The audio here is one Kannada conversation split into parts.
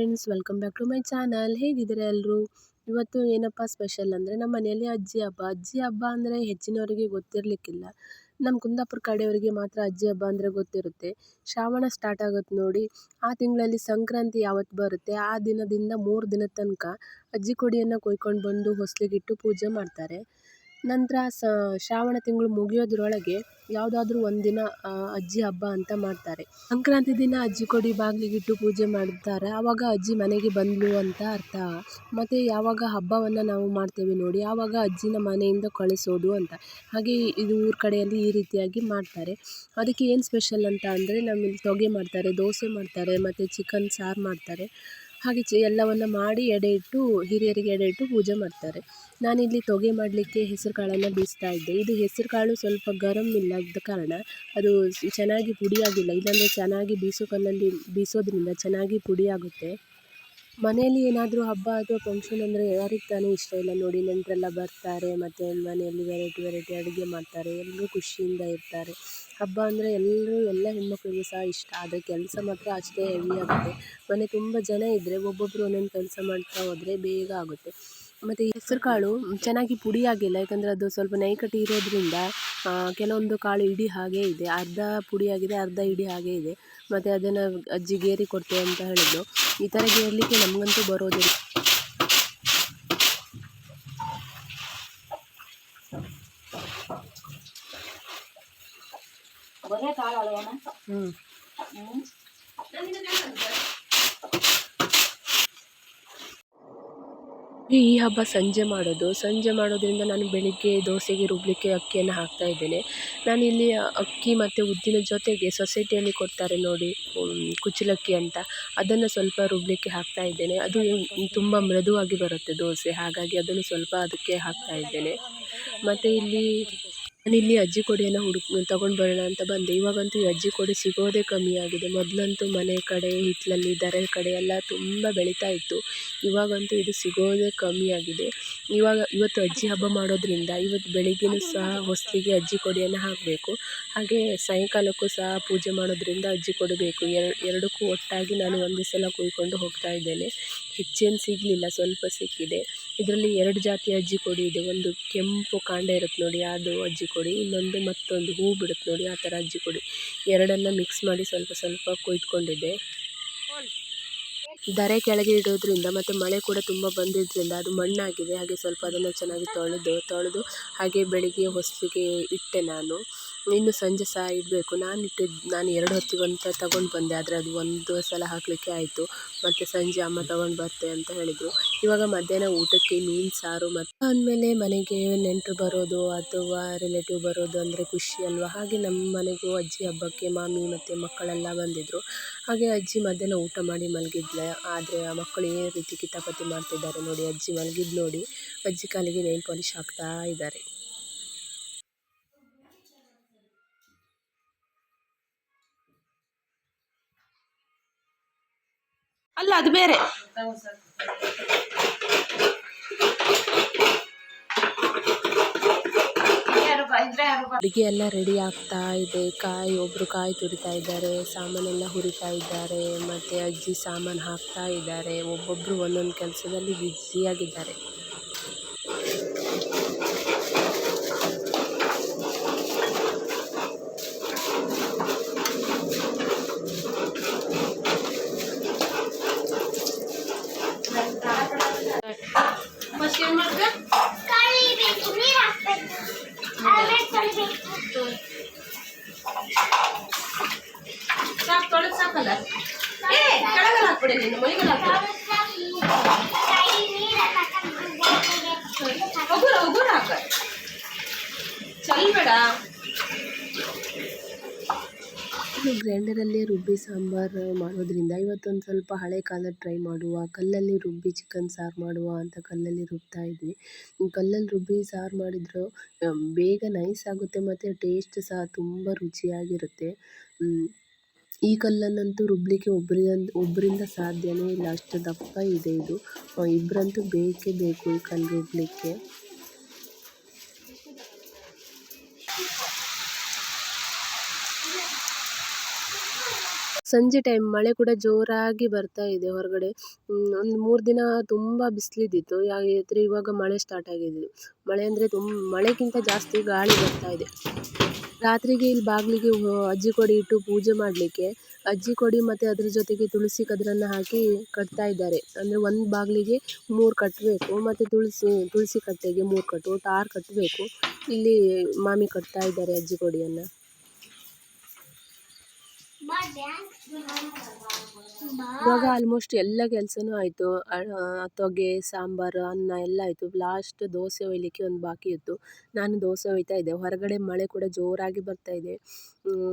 Friends welcome back to my channel ಹೇಗಿದ್ದೀರಾ ಎಲ್ಲರೂ ಇವತ್ತು ಏನಪ್ಪ ಸ್ಪೆಷಲ್ ಅಂದರೆ ನಮ್ಮ ಮನೆಯಲ್ಲಿ ಅಜ್ಜಿ ಹಬ್ಬ ಅಜ್ಜಿ ಹಬ್ಬ ಅಂದರೆ ಹೆಚ್ಚಿನವರಿಗೆ ಗೊತ್ತಿರಲಿಕ್ಕಿಲ್ಲ. ನಮ್ಮ ಕುಂದಾಪುರ ಕಡೆಯವರಿಗೆ ಮಾತ್ರ ಅಜ್ಜಿ ಹಬ್ಬ ಅಂದರೆ ಗೊತ್ತಿರುತ್ತೆ. ಶ್ರಾವಣ ಸ್ಟಾರ್ಟ್ ಆಗುತ್ತೆ ನೋಡಿ. ಆ ತಿಂಗಳಲ್ಲಿ ಸಂಕ್ರಾಂತಿ ಯಾವತ್ತು ಬರುತ್ತೆ? ಆ ದಿನದಿಂದ ಮೂರು ದಿನದ ತನಕ ಅಜ್ಜಿ ಕೊಡಿಯನ್ನು ಕೊಯ್ಕೊಂಡು ಬಂದು ಹೊಸ್ಲಿಗಿಟ್ಟು ಪೂಜೆ ಮಾಡ್ತಾರೆ. ನಂತರ ಶ್ರಾವಣ ತಿಂಗಳು ಮುಗಿಯೋದ್ರೊಳಗೆ ಯಾವುದಾದ್ರೂ ಒಂದಿನ ಅಜ್ಜಿ ಹಬ್ಬ ಅಂತ ಮಾಡ್ತಾರೆ. ಸಂಕ್ರಾಂತಿ ದಿನ ಅಜ್ಜಿ ಕೊಡಿ ಬಾಗಿಲಿಗಿಟ್ಟು ಪೂಜೆ ಮಾಡ್ತಾರೆ. ಆವಾಗ ಅಜ್ಜಿ ಮನೆಗೆ ಬಂದಳು ಅಂತ ಅರ್ಥ. ಮತ್ತು ಯಾವಾಗ ಹಬ್ಬವನ್ನು ನಾವು ಮಾಡ್ತೇವೆ ನೋಡಿ, ಆವಾಗ ಅಜ್ಜಿನ ಮನೆಯಿಂದ ಕಳಿಸೋದು ಅಂತ. ಹಾಗೆ ಇದು ಊರ ಕಡೆಯಲ್ಲಿ ಈ ರೀತಿಯಾಗಿ ಮಾಡ್ತಾರೆ. ಅದಕ್ಕೆ ಏನು ಸ್ಪೆಷಲ್ ಅಂತ ಅಂದರೆ ನಮ್ಮಲ್ಲಿ ತೊಗೆ ಮಾಡ್ತಾರೆ, ದೋಸೆ ಮಾಡ್ತಾರೆ, ಮತ್ತು ಚಿಕನ್ ಸಾರು ಮಾಡ್ತಾರೆ. ಹಾಗೆ ಚಿ, ಎಲ್ಲವನ್ನು ಮಾಡಿ ಎಡೆ ಇಟ್ಟು, ಹಿರಿಯರಿಗೆ ಎಡೆ ಇಟ್ಟು ಪೂಜೆ ಮಾಡ್ತಾರೆ. ನಾನಿಲ್ಲಿ ತೊಗೆ ಮಾಡಲಿಕ್ಕೆ ಹೆಸರು ಕಾಳನ್ನು ಬೀಸ್ತಾ ಇದ್ದೆ. ಇದು ಹೆಸರು ಕಾಳು ಸ್ವಲ್ಪ ಗರಮ್ ಇಲ್ಲದ ಕಾರಣ ಅದು ಚೆನ್ನಾಗಿ ಪುಡಿಯಾಗಿಲ್ಲ. ಇಲ್ಲಾಂದರೆ ಚೆನ್ನಾಗಿ ಬೀಸೋ ಕಲ್ಲಲ್ಲಿ ಬೀಸೋದ್ರಿಂದ ಚೆನ್ನಾಗಿ ಪುಡಿಯಾಗುತ್ತೆ. ಮನೆಯಲ್ಲಿ ಏನಾದರೂ ಹಬ್ಬ ಅಥವಾ ಫಂಕ್ಷನ್ ಅಂದರೆ ಯಾರಿಗೆ ತಾನೇ ಇಷ್ಟ ಇಲ್ಲ. ನೋಡಿ ನೆಂಟರೆಲ್ಲ ಬರ್ತಾರೆ, ಮತ್ತು ಮನೆಯಲ್ಲಿ ವೆರೈಟಿ ವೆರೈಟಿ ಅಡುಗೆ ಮಾಡ್ತಾರೆ ಎಲ್ಲರೂ ಖುಷಿಯಿಂದ ಇರ್ತಾರೆ. ಹಬ್ಬ ಅಂದರೆ ಎಲ್ಲರೂ ಎಲ್ಲ ಹೆಣ್ಮಕ್ಳಿಗೂ ಸಹ ಇಷ್ಟ. ಆದರೆ ಕೆಲಸ ಮಾತ್ರ ಅಷ್ಟೇ ಹೆವಿ ಆಗುತ್ತೆ. ಮನೆ ತುಂಬ ಜನ ಇದ್ದರೆ ಒಬ್ಬೊಬ್ಬರು ಒಂದೊಂದು ಕೆಲಸ ಮಾಡ್ತಾ ಹೋದರೆ ಬೇಗ ಆಗುತ್ತೆ. ಮತ್ತು ಹೆಸರು ಕಾಳು ಚೆನ್ನಾಗಿ ಪುಡಿ ಆಗಿಲ್ಲ ಯಾಕಂದರೆ ಅದು ಸ್ವಲ್ಪ ನೈಕಟ್ಟಿ ಇರೋದ್ರಿಂದ ಕೆಲವೊಂದು ಕಾಳು ಇಡಿ ಹಾಗೇ ಇದೆ. ಅರ್ಧ ಪುಡಿ ಆಗಿದೆ ಅರ್ಧ ಇಡಿ ಹಾಗೇ ಇದೆ. ಮತ್ತು ಅದನ್ನು ಅಜ್ಜಿ ಗೇರಿ ಕೊಡ್ತೇವೆ ಅಂತ ಹೇಳಿದ್ದು ಈ ಥರ ಗೇರಲಿಕ್ಕೆ ನಮಗಂತೂ ಬರೋದಿಲ್ಲ. ಹ್ಞೂ ಈ ಹಬ್ಬ ಸಂಜೆ ಮಾಡೋದು. ಸಂಜೆ ಮಾಡೋದ್ರಿಂದ ನಾನು ಬೆಳಗ್ಗೆ ದೋಸೆಗೆ ರುಬ್ಬಲಿಕ್ಕೆ ಅಕ್ಕಿಯನ್ನು ಹಾಕ್ತಾ ಇದ್ದೇನೆ. ಇಲ್ಲಿ ಅಕ್ಕಿ ಮತ್ತು ಉದ್ದಿನ ಜೊತೆಗೆ ಸೊಸೈಟಿಯಲ್ಲಿ ಕೊಡ್ತಾರೆ ನೋಡಿ ಕುಚ್ಚಲಕ್ಕಿ ಅಂತ. ಅದನ್ನು ಸ್ವಲ್ಪ ರುಬ್ಬಲಿಕ್ಕೆ ಹಾಕ್ತಾ ಇದ್ದೇನೆ. ಅದು ತುಂಬ ಮೃದುವಾಗಿ ಬರುತ್ತೆ ದೋಸೆ. ಹಾಗಾಗಿ ಅದನ್ನು ಸ್ವಲ್ಪ ಅದಕ್ಕೆ ಹಾಕ್ತಾ ಇದ್ದೇನೆ. ಮತ್ತು ಇಲ್ಲಿ ನಾನಿಲ್ಲಿ ಅಜ್ಜಿ ಕೊಡಿಯನ್ನ ಹುಡುಕ್, ತಗೊಂಡು ಬರೋಣ ಅಂತ ಬಂದೆ. ಇವಾಗಂತೂ ಈ ಅಜ್ಜಿ ಕೊಡಿ ಸಿಗೋದೇ ಕಮ್ಮಿ ಆಗಿದೆ. ಮೊದಲಂತೂ ಮನೆ ಕಡೆ ಹಿತ್ತಲಲ್ಲಿ ದರೆ ಕಡೆ ಎಲ್ಲ ತುಂಬ ಬೆಳೀತಾ ಇತ್ತು. ಇವಾಗಂತೂ ಇದು ಸಿಗೋದೇ ಕಮ್ಮಿ ಆಗಿದೆ. ಇವಾಗ ಇವತ್ತು ಅಜ್ಜಿ ಹಬ್ಬ ಮಾಡೋದ್ರಿಂದ ಇವತ್ತು ಬೆಳಿಗ್ಗೆಯೂ ಸಹ ಹೊಸ್ತಿಗೆ ಅಜ್ಜಿ ಕೊಡಿಯನ್ನು ಹಾಕಬೇಕು. ಹಾಗೆ ಸಾಯಂಕಾಲಕ್ಕೂ ಸಹ ಪೂಜೆ ಮಾಡೋದ್ರಿಂದ ಅಜ್ಜಿ ಕೊಡಬೇಕು. ಎರಡಕ್ಕೂ ಒಟ್ಟಾಗಿ ನಾನು ಒಂದೇ ಸಲ ಕುಯ್ಕೊಂಡು ಹೋಗ್ತಾ ಇದ್ದೇನೆ. ಹೆಚ್ಚೇನು ಸಿಗಲಿಲ್ಲ, ಸ್ವಲ್ಪ ಸಿಕ್ಕಿದೆ. ಇದರಲ್ಲಿ ಎರಡು ಜಾತಿ ಅಜ್ಜಿ ಕೊಡಿ. ಇದೆ ಒಂದು ಕೆಂಪು ಕಾಂಡ ಇರುತ್ತೆ ನೋಡಿ, ಅದು ಅಜ್ಜಿ ಕೊಡಿ, ಇನ್ನೊಂದು ಮತ್ತೊಂದು ಹೂ ಬಿಡುತ್ತೆ ನೋಡಿ, ಆ ಥರ ಅಜ್ಜಿ ಕೊಡಿ. ಎರಡನ್ನ ಮಿಕ್ಸ್ ಮಾಡಿ ಸ್ವಲ್ಪ ಸ್ವಲ್ಪ ಕೊಯ್ದುಕೊಂಡಿದ್ದೆ. ದರೆ ಕೆಳಗೆ ಇಡೋದ್ರಿಂದ ಮತ್ತು ಮಳೆ ಕೂಡ ತುಂಬ ಬಂದಿದ್ದರಿಂದ ಅದು ಮಣ್ಣಾಗಿದೆ, ಹಾಗೆ ಸ್ವಲ್ಪ ಅದನ್ನು ಚೆನ್ನಾಗಿ ತೊಳೆದು ತೊಳೆದು ಹಾಗೆ ಬೆಳಿಗ್ಗೆ ಹೊಸ್ಲಿಗೆ ಇಟ್ಟೆ ನಾನು. ಇನ್ನು ಸಂಜೆ ಸಹ ಇಡಬೇಕು. ನಾನು ಇಟ್ಟಿದ್ದು ನಾನು ಎರಡು ಹೊತ್ತಿಗೆ ಅಂತ ತಗೊಂಡು ಬಂದೆ. ಆದರೆ ಅದು ಒಂದು ಸಲ ಹಾಕಲಿಕ್ಕೆ ಆಯಿತು. ಮತ್ತು ಸಂಜೆ ಅಮ್ಮ ತಗೊಂಡು ಬರ್ತೆ ಅಂತ ಹೇಳಿದರು. ಇವಾಗ ಮಧ್ಯಾಹ್ನ ಊಟಕ್ಕೆ ಮೀನು, ಸಾರು ಮತ್ತು ಆದಮೇಲೆ ಮನೆಗೆ ನೆಂಟರು ಬರೋದು ಅಥವಾ ರಿಲೇಟಿವ್ ಬರೋದು ಅಂದರೆ ಖುಷಿ ಅಲ್ವಾ? ಹಾಗೆ ನಮ್ಮ ಮನೆಗೂ ಅಜ್ಜಿ ಹಬ್ಬಕ್ಕೆ ಮಾಮಿ ಮತ್ತು ಮಕ್ಕಳೆಲ್ಲ ಬಂದಿದ್ದರು ಹಾಗೆ ಅಜ್ಜಿ ಮಧ್ಯಾಹ್ನ ಊಟ ಮಾಡಿ ಮಲಗಿದ್ಲೆ. ಆದರೆ ಆ ಮಕ್ಕಳು ಏನು ರೀತಿ ಕಿತಾಪತಿ ಮಾಡ್ತಿದ್ದಾರೆ ನೋಡಿ. ಅಜ್ಜಿ ಮಲಗಿದ್ದು ನೋಡಿ. ಅಜ್ಜಿ ಕಾಲಿಗೆ ನೈಲ್ ಪಾಲಿಶ್ ಹಾಕ್ತಾ ಇದ್ದಾರೆ. ಅಲ್ಲ ಅದು ಬೇರೆ. ಅಡುಗೆ ಎಲ್ಲ ರೆಡಿ ಆಗ್ತಾ ಇದೆ. ಕಾಯಿ ಒಬ್ರು ಕಾಯಿ ತುರಿತಾ ಇದ್ದಾರೆ. ಸಾಮಾನೆಲ್ಲ ಹುರಿತಾ ಇದ್ದಾರೆ. ಮತ್ತೆ ಅಜ್ಜಿ ಸಾಮಾನು ಹಾಕ್ತಾ ಇದ್ದಾರೆ. ಒಬ್ಬೊಬ್ರು ಒಂದೊಂದು ಕೆಲಸದಲ್ಲಿ ಬ್ಯುಸಿಯಾಗಿದ್ದಾರೆ ತೊಳೆದು ಸಾಕಲ್ಲ ಏ, ಕೆಳಗಲ್ಲ ಹಾಕ್ಬಿಡಿ ನೀನು ಮೈಗೆಲ್ಲ ಹಾಕ್ಬಿಡಿ ಕೈ ನೀರೆಲ್ಲ ಉಗುರ ಉಗುರ ಹಾಕ. ಚಲ್ಬೇಡ ಇದು ಗ್ರೈಂಡರಲ್ಲೇ ರುಬ್ಬಿ ಸಾಂಬಾರು ಮಾಡೋದ್ರಿಂದ ಇವತ್ತೊಂದು ಸ್ವಲ್ಪ ಹಳೆ ಕಾಲದ ಟ್ರೈ ಮಾಡುವ, ಕಲ್ಲಲ್ಲಿ ರುಬ್ಬಿ ಚಿಕನ್ ಸಾರು ಮಾಡುವ ಅಂತ ಕಲ್ಲಲ್ಲಿ ರುಬ್ತಾ ಇದ್ವಿ. ಕಲ್ಲಲ್ಲಿ ರುಬ್ಬಿ ಸಾರು ಮಾಡಿದ್ರು ಬೇಗ ನೈಸ್ ಆಗುತ್ತೆ ಮತ್ತು ಟೇಸ್ಟ್ ಸಹ ತುಂಬ ರುಚಿಯಾಗಿರುತ್ತೆ. ಈ ಕಲ್ಲನ್ನಂತೂ ರುಬ್ಬಲಿಕ್ಕೆ ಒಬ್ಬರಿಂದ ಒಬ್ಬರಿಂದ ಸಾಧ್ಯವೇ ಇಲ್ಲ. ಅಷ್ಟು ದಪ್ಪ ಇದೆ ಇದು. ಇಬ್ಬರಂತೂ ಬೇಕೇ ಬೇಕು ಈ ಕಲ್ಲು ರುಬ್ಬಲಿಕ್ಕೆ ಸಂಜೆ ಟೈಮ್ ಮಳೆ ಕೂಡ ಜೋರಾಗಿ ಬರ್ತಾ ಇದೆ ಹೊರಗಡೆ. ಒಂದು ಮೂರು ದಿನ ತುಂಬ ಬಿಸಿಲಿದ್ದಿತ್ತು ಯಾಕೆಂದರೆ ಇವಾಗ ಮಳೆ ಸ್ಟಾರ್ಟ್ ಆಗಿದೆ. ಮಳೆ ಅಂದರೆ ತುಂಬ ಮಳೆಗಿಂತ ಜಾಸ್ತಿ ಗಾಳಿ ಬರ್ತಾ ಇದೆ. ರಾತ್ರಿಗೆ ಇಲ್ಲಿ ಬಾಗಿಲಿಗೆ ಅಜ್ಜಿ ಕೊಡಿ ಇಟ್ಟು ಪೂಜೆ ಮಾಡಲಿಕ್ಕೆ ಅಜ್ಜಿ ಕೊಡಿ ಮತ್ತು ಅದ್ರ ಜೊತೆಗೆ ತುಳಸಿ ಕದ್ರನ್ನು ಹಾಕಿ ಕಟ್ತಾ ಇದ್ದಾರೆ. ಅಂದರೆ ಒಂದು ಬಾಗಿಲಿಗೆ ಮೂರು ಕಟ್ಟಬೇಕು ಮತ್ತು ತುಳಸಿ ತುಳಸಿ ಕಟ್ಟೆಗೆ ಮೂರು ಕಟ್ಟು, ಒಟ್ಟು ಆರು ಕಟ್ಟಬೇಕು ಇಲ್ಲಿ ಮಾಮಿ ಕಟ್ತಾ ಇದ್ದಾರೆ ಅಜ್ಜಿ ಕೊಡಿಯನ್ನು. ಇವಾಗ ಆಲ್ಮೋಸ್ಟ್ ಎಲ್ಲ ಕೆಲಸನೂ ಆಯಿತು. ತೊಗೆ, ಸಾಂಬಾರು, ಅನ್ನ ಎಲ್ಲ ಆಯಿತು. ಲಾಸ್ಟ್ ದೋಸೆ ಒಯ್ಯಲಿಕ್ಕೆ ಒಂದು ಬಾಕಿ ಇತ್ತು. ನಾನು ದೋಸೆ ಒಯ್ತಾ ಇದ್ದೆ. ಹೊರಗಡೆ ಮಳೆ ಕೂಡ ಜೋರಾಗಿ ಬರ್ತಾ ಇದೆ.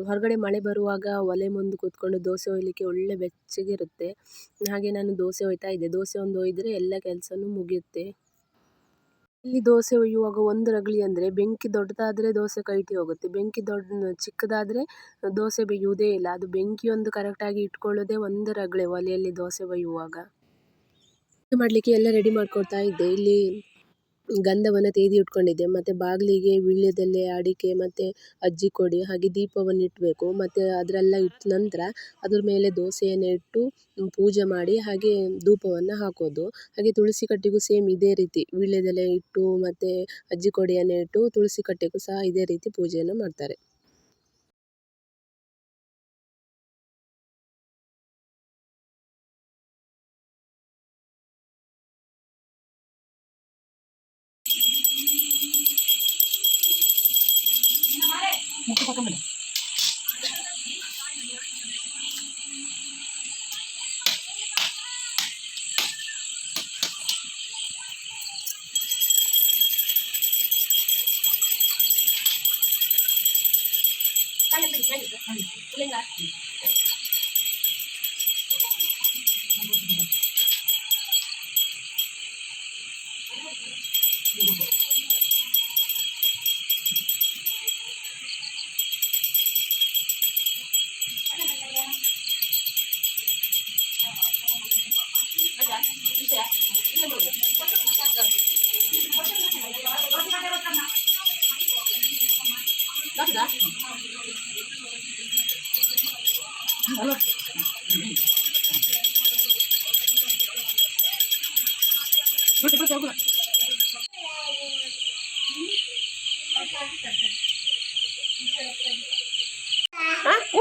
ಹೊರಗಡೆ ಮಳೆ ಬರುವಾಗ ಒಲೆ ಮುಂದೆ ಕೂತ್ಕೊಂಡು ದೋಸೆ ಒಯ್ಯಲಿಕ್ಕೆ ಒಳ್ಳೆ ಬೆಚ್ಚಗಿರುತ್ತೆ. ಹಾಗೆ ನಾನು ದೋಸೆ ಒಯ್ತಾ ಇದ್ದೆ. ದೋಸೆ ಒಂದು ಒಯ್ದರೆ ಎಲ್ಲ ಕೆಲಸನೂ ಮುಗಿಯುತ್ತೆ. ಇಲ್ಲಿ ದೋಸೆ ಒಯ್ಯುವಾಗ ಒಂದು ರಗಳಿ ಅಂದರೆ ಬೆಂಕಿ ದೊಡ್ಡದಾದರೆ ದೋಸೆ ಕೈಟಿ ಹೋಗುತ್ತೆ. ಬೆಂಕಿ ದೊಡ್ಡ, ಚಿಕ್ಕದಾದರೆ ದೋಸೆ ಬೇಯುವುದೇ ಇಲ್ಲ. ಅದು ಬೆಂಕಿಯೊಂದು ಕರೆಕ್ಟಾಗಿ ಇಟ್ಕೊಳ್ಳೋದೇ ಒಂದು ರಗಳೆ ಒಲೆಯಲ್ಲಿ ದೋಸೆ ಒಯ್ಯುವಾಗ. ಮಾಡಲಿಕ್ಕೆ ಎಲ್ಲ ರೆಡಿ ಮಾಡ್ಕೊಳ್ತಾ ಇದ್ದೆ. ಇಲ್ಲಿ ಗಂಧವನ್ನು ತೆಗೆದು ಇಟ್ಕೊಂಡಿದ್ದೆ. ಮತ್ತು ಬಾಗಿಲಿಗೆ ವೀಳ್ಯದೆಲೆ, ಅಡಿಕೆ ಮತ್ತು ಅಜ್ಜಿ ಕೊಡಿ ಹಾಗೆ ದೀಪವನ್ನು ಇಡಬೇಕು ಮತ್ತು ಅದರೆಲ್ಲ ಇಟ್ಟ ನಂತರ ಅದ್ರ ಮೇಲೆ ದೋಸೆಯನ್ನು ಇಟ್ಟು ಪೂಜೆ ಮಾಡಿ ಹಾಗೆ ಧೂಪವನ್ನು ಹಾಕೋದು. ಹಾಗೆ ತುಳಸಿ ಕಟ್ಟೆಗೂ ಸೇಮ್ ಇದೇ ರೀತಿ ವೀಳ್ಯದೆಲೆ ಇಟ್ಟು ಮತ್ತು ಅಜ್ಜಿ ಕೊಡಿಯನ್ನು ಇಟ್ಟು ತುಳಸಿ ಕಟ್ಟೆಗೂ ಸಹ ಇದೇ ರೀತಿ ಪೂಜೆಯನ್ನು ಮಾಡ್ತಾರೆ. നമുക്ക് പക്കം വേണ്ട Kalau pergi lagi, boleh nggak?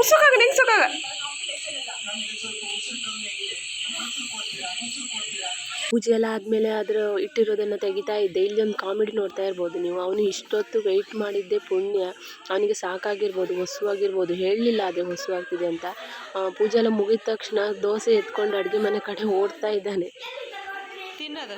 ಉಸುಕಾಗ ನೆಂಗ್ಸುಕಾಗ ಪೂಜೆ ಎಲ್ಲ ಆದಮೇಲೆ ಅದರ ಇಟ್ಟಿರೋದನ್ನು ತೆಗಿತಾ ಇದ್ದೆ. ಇಲ್ಲಿ ಒಂದು ಕಾಮಿಡಿ ನೋಡ್ತಾ ಇರ್ಬೋದು ನೀವು. ಅವನು ಇಷ್ಟೊತ್ತು ವೆಯ್ಟ್ ಮಾಡಿದ್ದೆ ಪುಣ್ಯ. ಅವನಿಗೆ ಸಾಕಾಗಿರ್ಬೋದು ಹೊಸುವಾಗಿರ್ಬೋದು. ಹೇಳಲಿಲ್ಲ ಅದೇ ಹಸುವಾಗ್ತಿದೆ ಅಂತ. ಆ, ಪೂಜೆ ಎಲ್ಲ ಮುಗಿದ ತಕ್ಷಣ ದೋಸೆ ಎತ್ಕೊಂಡು ಅಡುಗೆ ಮನೆ ಕಡೆ ಓಡ್ತಾ ಇದ್ದಾನೆ. ತಿನ್ನದ.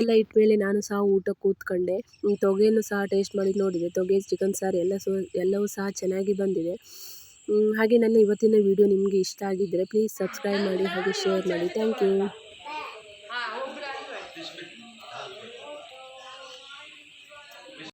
ಎಲ್ಲ ಇಟ್ಮೇಲೆ ನಾನು ಸಹ ಊಟ ಕೂತ್ಕೊಂಡೆ. ತೊಗೆಯನ್ನು ಸಹ ಟೇಸ್ಟ್ ಮಾಡಿ ನೋಡಿದೆ. ತೊಗೆ ಚಿಕನ್ ಸಾರು ಎಲ್ಲ ಸೊ, ಎಲ್ಲವೂ ಸಹ ಚೆನ್ನಾಗಿ ಬಂದಿದೆ. ಹಾಗೆ ನನ್ನ ಇವತ್ತಿನ ವಿಡಿಯೋ ನಿಮಗೆ ಇಷ್ಟ ಆಗಿದ್ದರೆ ಪ್ಲೀಸ್ ಸಬ್ಸ್ಕ್ರೈಬ್ ಮಾಡಿ ಹಾಗೆ ಶೇರ್ ಮಾಡಿ. Thank you